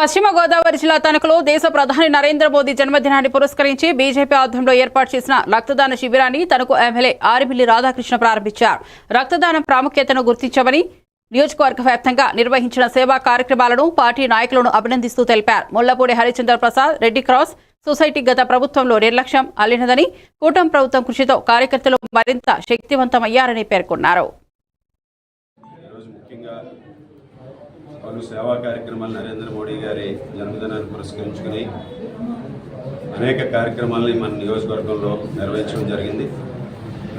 పశ్చిమ గోదావరి జిల్లా తణుకులో దేశ ప్రధాని నరేంద్ర మోదీ జన్మదినాన్ని పురస్కరించి బీజేపీ ఆధ్వర్యంలో ఏర్పాటు చేసిన రక్తదాన శిబిరాన్ని తణుకు ఎమ్మెల్యే ఆరిపిల్లి రాధాకృష్ణ ప్రారంభించారు. రక్తదానం ప్రాముఖ్యతను గుర్తించమని నియోజకవర్గ వ్యాప్తంగా నిర్వహించిన సేవా కార్యక్రమాలను పార్టీ నాయకులను అభినందిస్తూ తెలిపారు. ముళ్ళపూడి హరిచంద్ర ప్రసాద్ రెడ్డి క్రాస్ సొసైటీ గత ప్రభుత్వంలో నిర్లక్ష్యం అల్లినదని కూటమి ప్రభుత్వం కృషితో కార్యకర్తలు మరింత శక్తివంతమయ్యారని పేర్కొన్నారు. పలు సేవా కార్యక్రమాలు నరేంద్ర మోడీ గారి జన్మదినాన్ని పురస్కరించుకుని అనేక కార్యక్రమాలని మన నియోజకవర్గంలో నిర్వహించడం జరిగింది.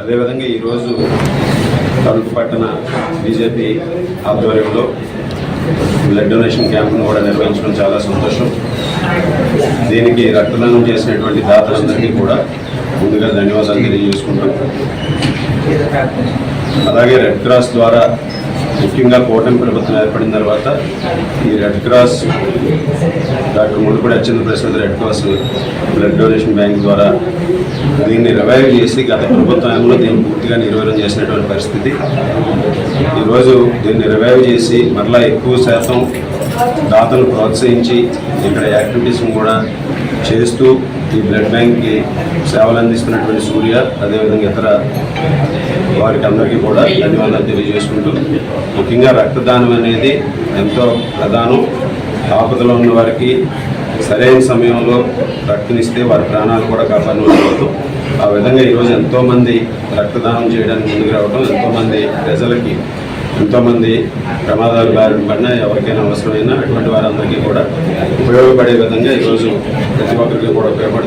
అదేవిధంగా ఈరోజు తణుకు పట్టణ బీజేపీ ఆధ్వర్యంలో బ్లడ్ డొనేషన్ క్యాంప్ను కూడా నిర్వహించడం చాలా సంతోషం. దీనికి రక్తదానం చేసినటువంటి దాతలందరికీ కూడా ముందుగా ధన్యవాదాలు తెలియజేసుకుంటాం అలాగే రెడ్ క్రాస్ ద్వారా ముఖ్యంగా కూటమి ప్రభుత్వం ఏర్పడిన తర్వాత ఈ రెడ్ క్రాస్ డాక్టర్ ముడిపడి అత్యంత Prasad red cross blood donation bank ద్వారా దీన్ని రివైవ్ చేసి గత ప్రభుత్వంలో దీన్ని పూర్తిగా నిర్వహణ చేసినటువంటి పరిస్థితి. ఈరోజు దీన్ని రివైవ్ చేసి మరలా ఎక్కువ శాతం దాతలు ప్రోత్సహించి ఇక్కడ యాక్టివిటీస్ కూడా చేస్తూ ఈ బ్లడ్ బ్యాంక్కి సేవలు అందిస్తున్నటువంటి సూర్య అదేవిధంగా ఇతర వారికి అందరికీ కూడా ధన్యవాదాలు తెలియజేసుకుంటూ ముఖ్యంగా రక్తదానం అనేది ఎంతో ప్రధానం. ఆపదలో ఉన్న వారికి సరైన సమయంలో రక్తనిస్తే వారి ప్రాణాలు కూడా కాపాడవచ్చు ఆ విధంగా ఈరోజు ఎంతోమంది రక్తదానం చేయడానికి ముందుకు రావడం ఎంతోమంది ప్రజలకి ఎంతోమంది ప్రమాదాలు బారిన పడినా ఎవరికైనా అవసరమైనా అటువంటి వారందరికీ కూడా ఉపయోగపడే విధంగా ఈరోజు ప్రతి ఒక్కరికి కూడా ఉపయోగపడుతుంది.